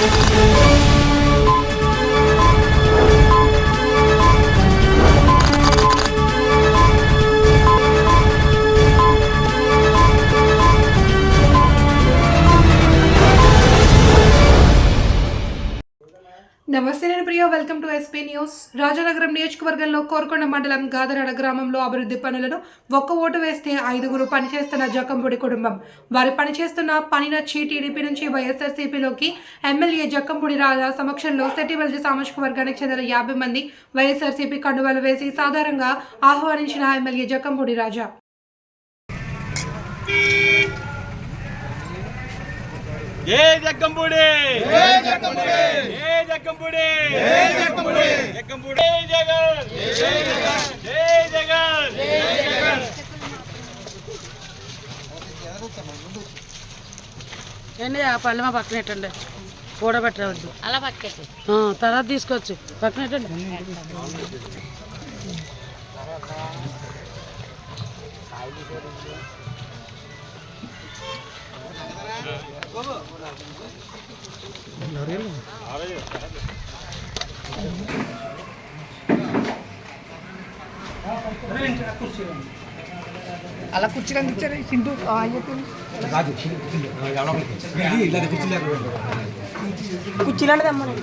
Música నమస్తే నేను Priya welcome to SP news Rajanagaram నియోజకవర్గంలో కోరుకొండ మండలం గాదరాడ గ్రామంలో అభివృద్ధి పనులను ఒక్క ఓటు వేస్తే ఐదుగురు పనిచేస్తున్న జక్కంపూడి కుటుంబం. వారు పనిచేస్తున్న పని నచ్చి టీడీపీ నుంచి వైఎస్ఆర్సీపీలోకి ఎమ్మెల్యే జక్కంపూడి రాజా సమక్షంలో సెటివల్జీ సామాజిక వర్గానికి చెందిన యాభై మంది వైఎస్ఆర్సీపీ కండువాలు వేసి సాధారణంగా ఆహ్వానించిన ఎమ్మెల్యే జక్కంపూడి రాజా. జై జగ్గంపూడి జై జగ్గంపూడి జై జగ్గంపూడి జై జగ్గంపూడి జగ్గంపూడి జై జగన్? జై జగన్? జై జగన్? జై జగన్? ఏంటి ఆ మా పక్కన పెట్టండి కూడబెట్టవద్దు అలా పక్కకి ఆ, తర్వాత తీసుకోవచ్చు పక్కన పెట్టండి అలా కూర్చోడానికి ఇచ్చారు సింధు కుర్చీలాంటి తెమ్మని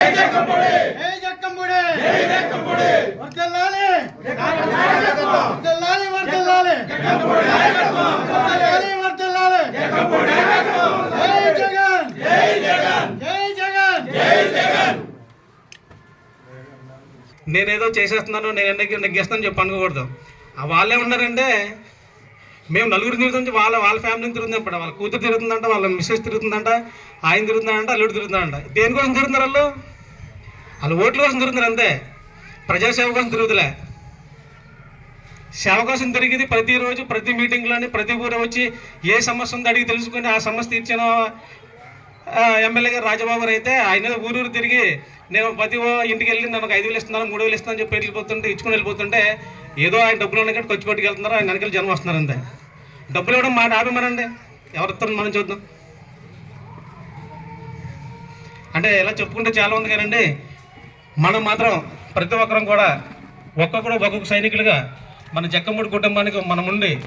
జై జగ్గంపూడి జై జగ్గంపూడి వర్దల్లాలి వర్దల్లాలి వర్దల్లాలి జగ్గంపూడి వర్దల్లాలి వర్దల్లాలి జగ్గంపూడి జై జగన్ జై జగన్ జై జగన్ జై జగన్ నేనేదో చేసేస్తున్నాను నేను ఎన్నిక నెగ్గేస్తాను చెప్పి అనుకోకూడదు. ఆ వాళ్ళే ఉన్నారంటే మేము నలుగురు తిరుగుతుంది వాళ్ళ వాళ్ళ ఫ్యామిలీని తిరుగుతుంది ఇప్పుడు వాళ్ళ కూతురు తిరుగుతుందంట వాళ్ళ మిస్సెస్ తిరుగుతుందంట ఆయన తిరుగుతుందంట అల్లుడు తిరుగుతుందంట దేనికోసం తిరుగుతున్నారు వాళ్ళు? వాళ్ళు ఓట్ల కోసం తిరుగుతున్నారు అంతే. ప్రజాసేవ కోసం తిరుగుతులే. సేవ కోసం తిరిగిది ప్రతిరోజు ప్రతి మీటింగ్లోని ప్రతి ఊరు వచ్చి ఏ సమస్య ఉందో అడిగి తెలుసుకొని ఆ సమస్య తీర్చిన ఎమ్మెల్యే గారు రాజబాబు అయితే ఆయన ఊరూరు తిరిగి నేను ప్రతి ఇంటికి వెళ్ళి నాకు ఐదు వేలు ఇస్తున్నాను మూడు వేలు ఇస్తున్నాను చెప్పి వెళ్ళిపోతుంటే ఇచ్చుకొని వెళ్ళిపోతుంటే ఏదో ఆయన డబ్బులు ఉన్నాయి కాబట్టి ఖర్చు పట్టుకెళ్తున్నారు ఆయన వెనకాల జనం వస్తున్నారు అంతే. డబ్బులు ఇవ్వడం మాట ఆపమనండి? ఎవరిస్తారు మనం చూద్దాం. అంటే ఇలా చెప్పుకుంటే చాలా ఉంది కదండి మనం మాత్రం ప్రతి ఒక్కరం కూడా ఒక్కొక్కడు ఒక్కొక్క సైనికులుగా మన జక్కమ్మడి కుటుంబానికి మనం ఉండి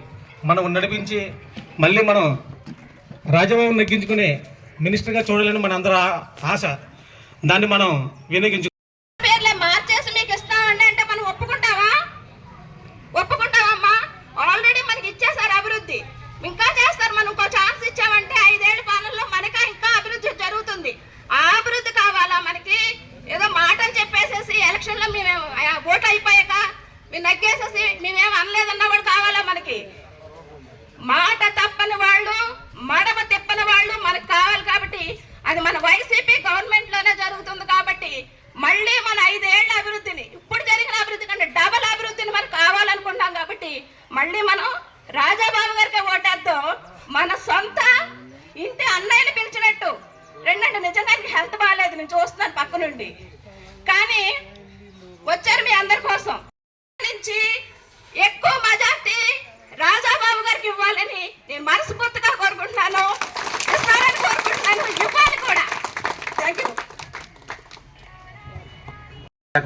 మనం నడిపించి మళ్ళీ మనం రాజభవన్ నెగ్గించుకునే మినిస్టర్గా చూడాలని మన అందరూ ఆశ. దాన్ని మనం వినియోగించు పేర్లే మార్చేసి మీకు ఇస్తామండి అంటే మనం ఒప్పుకుంటావా? ఒప్పుకుంటావమ్మా? ఆల్రెడీ మనకి ఇచ్చేసారు అభివృద్ధి. ఇంకా చేస్తారు మనం ఇంకో ఛాన్స్ ఇచ్చామంటే ఐదేళ్ళ పాలనలో మనక ఇంకా అభివృద్ధి జరుగుతుంది. ఆ అభివృద్ధి కావాలా మనకి? ఏదో మాటలు చెప్పేసేసి ఎలక్షన్లో మేము ఓట్లు అయిపోయాక మీరు నగ్గేసేసి మేమేం అనలేదన్న కూడా కావాలా మనకి? మాట తప్పని వాళ్ళు మడమ తిప్పల వాళ్ళు మనకు కావాలి కాబట్టి అది మన వైసీపీ గవర్నమెంట్లోనే జరుగుతుంది కాబట్టి మళ్ళీ మన ఐదేళ్ళ అభివృద్ధిని ఇప్పుడు జరిగిన అభివృద్ధి కంటే డబల్ అభివృద్ధిని మనకు కావాలనుకుంటాం కాబట్టి మళ్ళీ మనం రాజాబాబు గారికి ఓటేద్దాం. మన సొంత ఇంటి అన్నయ్యని పిలిచినట్టు. రెండంటే నిజంగా హెల్త్ బాగాలేదు నేను చూస్తున్నాను పక్క నుండి. కానీ వచ్చారు మీ అందరి కోసం. నుంచి ఎక్కువ మజా రాజాబాబు గారికి ఇవ్వాలని నేను మనస్ఫూర్తిగా కోరుకుంటున్నాను. ఇస్తారని కోరుకుంటున్నాను. ఇవ్వాలి కూడా. థ్యాంక్ యూ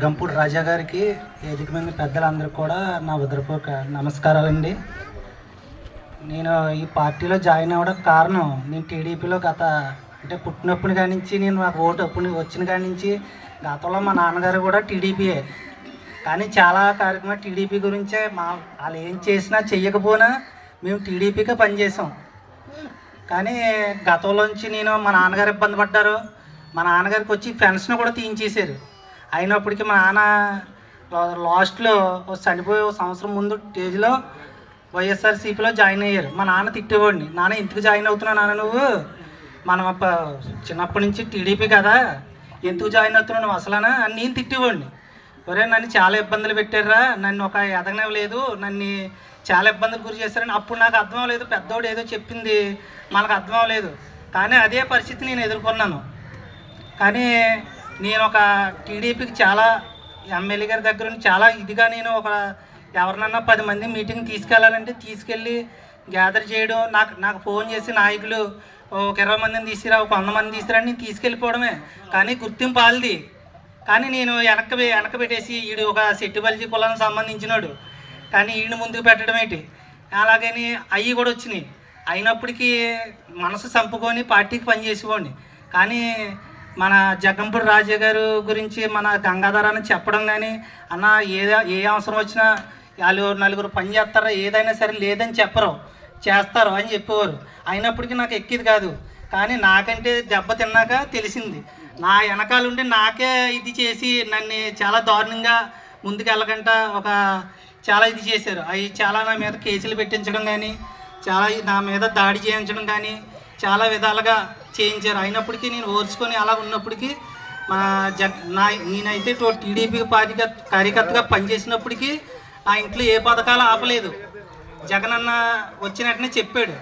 గంపూడి రాజా గారికి వేదిక మంది పెద్దలందరూ కూడా నా ఉదరపూర్వక నమస్కారాలండి. నేను ఈ పార్టీలో జాయిన్ అవ్వడం కారణం నేను టీడీపీలో గత అంటే పుట్టినప్పటి కాడి నుంచి నేను నాకు ఓటు అప్పుడు వచ్చిన కాడి నుంచి గతంలో మా నాన్నగారు కూడా టీడీపీయే. కానీ చాలా కార్యక్రమాలు టీడీపీ గురించే మా వాళ్ళు ఏం చేసినా చెయ్యకపోయినా మేము టీడీపీకే పనిచేసాం. కానీ గతంలోంచి నేను మా నాన్నగారు ఇబ్బంది పడ్డారు. మా నాన్నగారికి వచ్చి పెన్షన్ కూడా తీయించేశారు. అయినప్పటికీ మా నాన్న లాస్ట్లో చనిపోయే సంవత్సరం ముందు స్టేజ్లో వైఎస్ఆర్సీపీలో జాయిన్ అయ్యారు. మా నాన్న తిట్టేవాడిని. నాన్న ఎందుకు జాయిన్ అవుతున్నావు నాన్న నువ్వు? మనం చిన్నప్పటి నుంచి టీడీపీ కదా. ఎందుకు జాయిన్ అవుతున్నావు నువ్వు అసలనా? అని నేను తిట్టేవాడిని. ఒరే నన్ను చాలా ఇబ్బందులు పెట్టారా నన్ను ఒక ఎదగనివ్వలేదు. నన్ను చాలా ఇబ్బందులు గురి చేశారని అప్పుడు నాకు అర్థం అవ్వలేదు పెద్దోడు ఏదో చెప్పింది మనకు అర్థం అవ్వలేదు కానీ అదే పరిస్థితి నేను ఎదుర్కొన్నాను. కానీ నేను ఒక టీడీపీకి చాలా ఎమ్మెల్యే గారి దగ్గర నుంచి చాలా ఇదిగా నేను ఒక ఎవరినన్నా పది మంది మీటింగ్ తీసుకెళ్ళాలంటే తీసుకెళ్ళి గ్యాదర్ చేయడం నాకు నాకు ఫోన్ చేసి నాయకులు ఒక ఇరవై మందిని తీసుకురా ఒక వంద మంది తీసుకురా నేను తీసుకెళ్ళిపోవడమే. కానీ గుర్తింపు వాళ్ళది. కానీ నేను వెనక వెనక పెట్టేసి వీడు ఒక సెట్టిబల్జీ కులానికి సంబంధించినాడు. కానీ వీడిని ముందుకు పెట్టడం ఏంటి? అలాగని అవి కూడా వచ్చినాయి. అయినప్పటికీ మనసు చంపుకొని పార్టీకి పనిచేసేవాడిని కానీ మన జగంపూడి రాజా గారు గురించి మన గంగాధర అని చెప్పడం కానీ అన్న ఏ ఏ అవసరం వచ్చినా వాళ్ళు నలుగురు పని చేస్తారో ఏదైనా సరే లేదని చెప్పరు. చేస్తారు అని చెప్పేవారు. అయినప్పటికీ నాకు ఎక్కిది కాదు. కానీ నాకంటే దెబ్బ తిన్నాక తెలిసింది. నా వెనకాలండి నాకే ఇది చేసి నన్ను చాలా దారుణంగా ముందుకు వెళ్ళకుండా ఒక చాలా ఇది చేశారు. అవి చాలా నా మీద కేసులు పెట్టించడం కానీ చాలా నా మీద దాడి చేయించడం కానీ చాలా విధాలుగా చేయించారు. అయినప్పటికీ నేను ఓర్చుకొని అలా ఉన్నప్పటికీ మా జగ్ నా నేనైతే టీడీపీ పార్టీ కార్యకర్తగా పనిచేసినప్పటికీ నా ఇంట్లో ఏ పథకాలు ఆపలేదు. జగన్ అన్న వచ్చినట్టునే చెప్పాడు.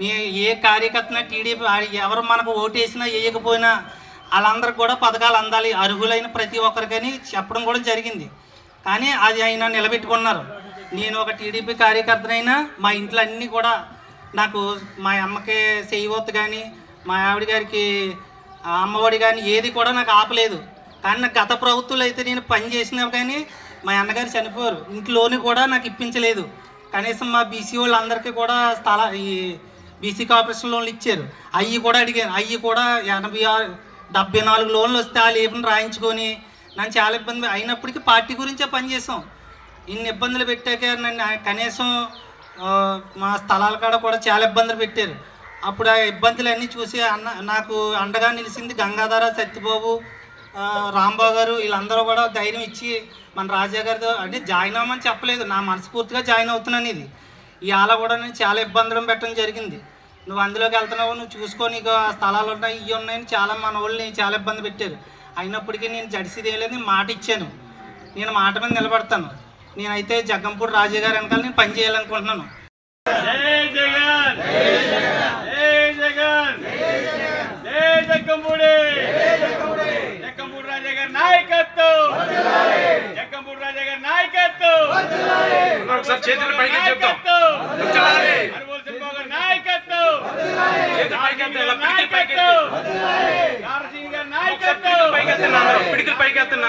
నీ ఏ కార్యకర్తన టీడీపీ ఎవరు మనకు ఓటు వేసినా వేయకపోయినా వాళ్ళందరికి కూడా పథకాలు అందాలి. అర్హులైన ప్రతి ఒక్కరికని చెప్పడం కూడా జరిగింది. కానీ అది ఆయన నిలబెట్టుకున్నారు. నేను ఒక టీడీపీ కార్యకర్తనైనా మా ఇంట్లో అన్నీ కూడా నాకు మా అమ్మకి చేయవద్దు కానీ మా ఆవిడ గారికి అమ్మఒడి కానీ ఏది కూడా నాకు ఆపలేదు. కానీ నాకు గత ప్రభుత్వంలో అయితే నేను పని చేసినా కానీ మా అన్నగారు చనిపోయారు. ఇంట్లోని కూడా నాకు ఇప్పించలేదు. కనీసం మా బీసీ వాళ్ళందరికీ కూడా స్థల ఈ బీసీ కార్పొరేషన్ లోన్లు ఇచ్చారు. అవి కూడా అడిగాను అవి కూడా ఎనభై ఆరు డెబ్బై నాలుగు లోన్లు వస్తే ఆ లేబుని రాయించుకొని నన్ను చాలా ఇబ్బంది అయినప్పటికీ పార్టీ గురించే పనిచేసాం ఇన్ని ఇబ్బందులు పెట్టాక నన్ను కనీసం మా స్థలాల కాడ కూడా చాలా ఇబ్బందులు పెట్టారు. అప్పుడు ఆ ఇబ్బందులన్నీ చూసి అన్న నాకు అండగా నిలిచింది గంగాధర సత్యబాబు రాంబాబు గారు. వీళ్ళందరూ కూడా ధైర్యం ఇచ్చి మన రాజా గారితో అంటే జాయిన్ అవ్వమని చెప్పలేదు. నా మనస్ఫూర్తిగా జాయిన్ అవుతున్నాను ఇది. ఇవాళ కూడా నేను చాలా ఇబ్బందులు పెట్టడం జరిగింది. నువ్వు అందులోకి వెళ్తున్నావు నువ్వు చూసుకో నీకు ఆ స్థలాలు ఉన్నాయి ఇవి ఉన్నాయని చాలా మన వాళ్ళని చాలా ఇబ్బంది పెట్టారు. అయినప్పటికీ నేను జడిసిది ఏం లేదు నేను మాట ఇచ్చాను. నేను మాట మీద నిలబడతాను. నేనైతే జగ్గంపూడి రాజా గారు వెనకాల నేను పని చేయాలనుకుంటున్నాను. జై జగన్! జై జగన్! జై జగ్గంపూడి! జగ్గంపూడి రాజా గారి నాయకత్వం! జగ్గంపూడి రాజా గారి నాయకత్వం! ఒకసారి చేతులు పైకి చెప్తాం అనుభూతి సింహ గారి నాయకత్వం చేతులు పైకెత్తాలి, ఇలా పిడికిలు నాయకత్వం పైకెత్తండి అందరూ పిడికిలు పైకెత్తండి